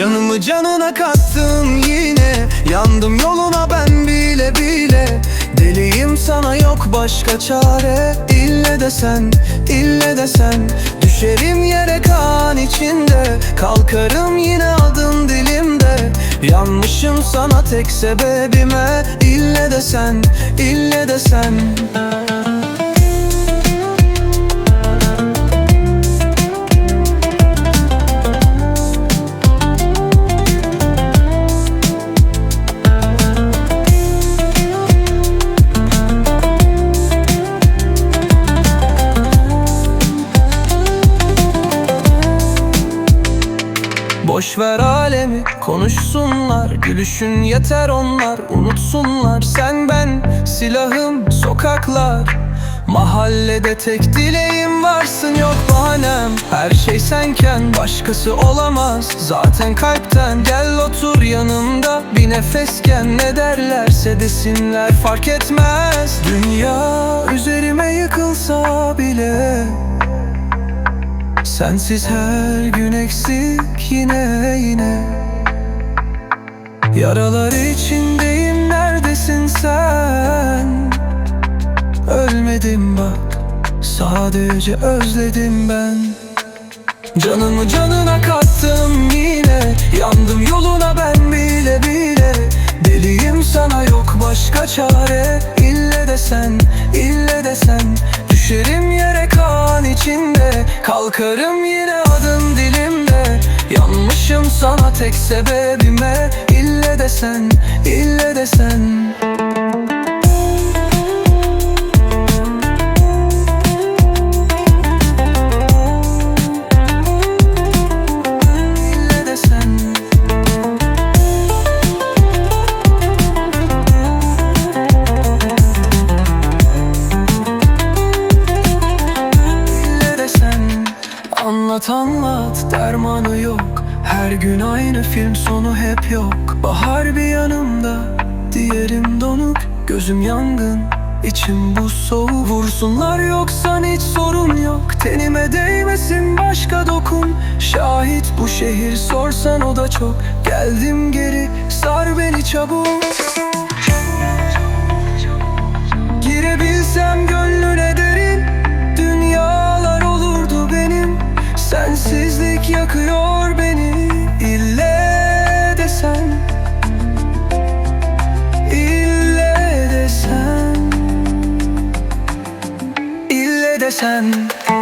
Canımı canına kattın yine. Yandım yoluna ben bile bile. Deliyim sana yok başka çare. İlle de sen, ille de sen. Düşerim yere kan içinde. Kalkarım yine adın dilimde. Yanmışım sana tek sebebime. İlle de sen, ille de sen. Boş ver alemi konuşsunlar. Gülüşün yeter onlar unutsunlar. Sen ben silahım sokaklar. Mahallede tek dileğim varsın yok bahanem. Her şey senken başkası olamaz. Zaten kalpten gel otur yanımda. Bir nefesken ne derlerse desinler fark etmez. Dünya üzerime yıkılsa bile Sensiz her gün eksik yine yine. Yaralar içindeyim neredesin sen? Ölmedim bak sadece özledim ben. Canımı canına kattım yine Yandım yoluna ben bile bile. Deliyim sana yok başka çare İlle de sen, ille de sen Düşerim yere kan içinde Kalkarım yine adın dilimde. Yanmışım sana tek sebebime İlle de sen, ille de Anlat dermanı yok. Her gün aynı film sonu hep yok. Bahar bir yanımda Diğerim donuk. Gözüm yangın içim bu soğuk. Vursunlar yoksan hiç sorun yok. Tenime değmesin başka dokun. Şahit bu şehir sorsan o da çok. Geldim geri sar beni çabuk listen